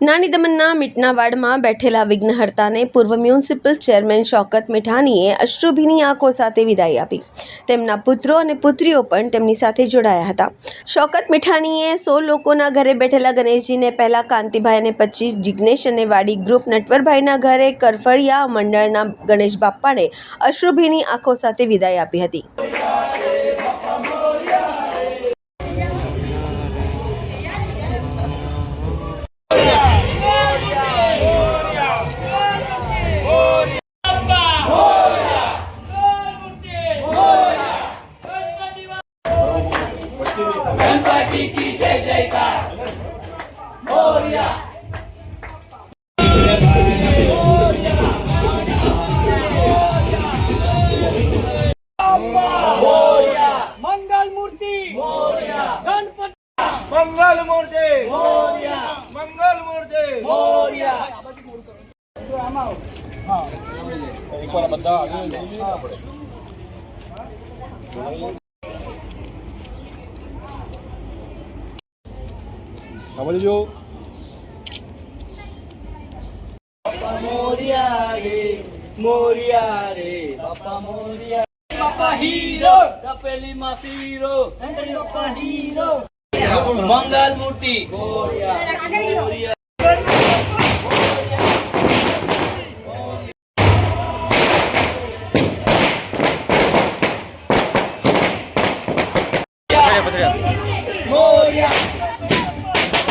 નાની દમનના મીટનાવાડમાં બેઠેલા વિઘ્નહર્તાને પૂર્વ મ્યુનિસિપલ ચેરમેન શોકત મીઠાનીએ અશ્રુભીની આંખો સાથે વિદાય આપી. તેમના પુત્રો અને પુત્રીઓ પણ તેમની સાથે જોડાયા હતા. શોકત મીઠાનીએ સો લોકોના ઘરે બેઠેલા ગણેશજીને પહેલાં કાંતિભાઈ અને પછી જિગ્નેશ અને વાડી ગ્રુપ નટવરભાઈના ઘરે કરફળિયા મંડળના ગણેશ બાપ્પાને અશ્રુભીની આંખો સાથે વિદાય આપી હતી. મંગલ મૂર્તિ ગણપતિ મંગલ મૂર્તિ મંગલ મૂર્તિ એકવાર બધા આગળ જઈએ આપણે સમજજો મોરિયા રે મોરિયા રે બાપા મોરિયા બાપા હીરો. તપેલી માં સીરો બાપા હીરો. મંગલ મૂર્તિ. મોરિયા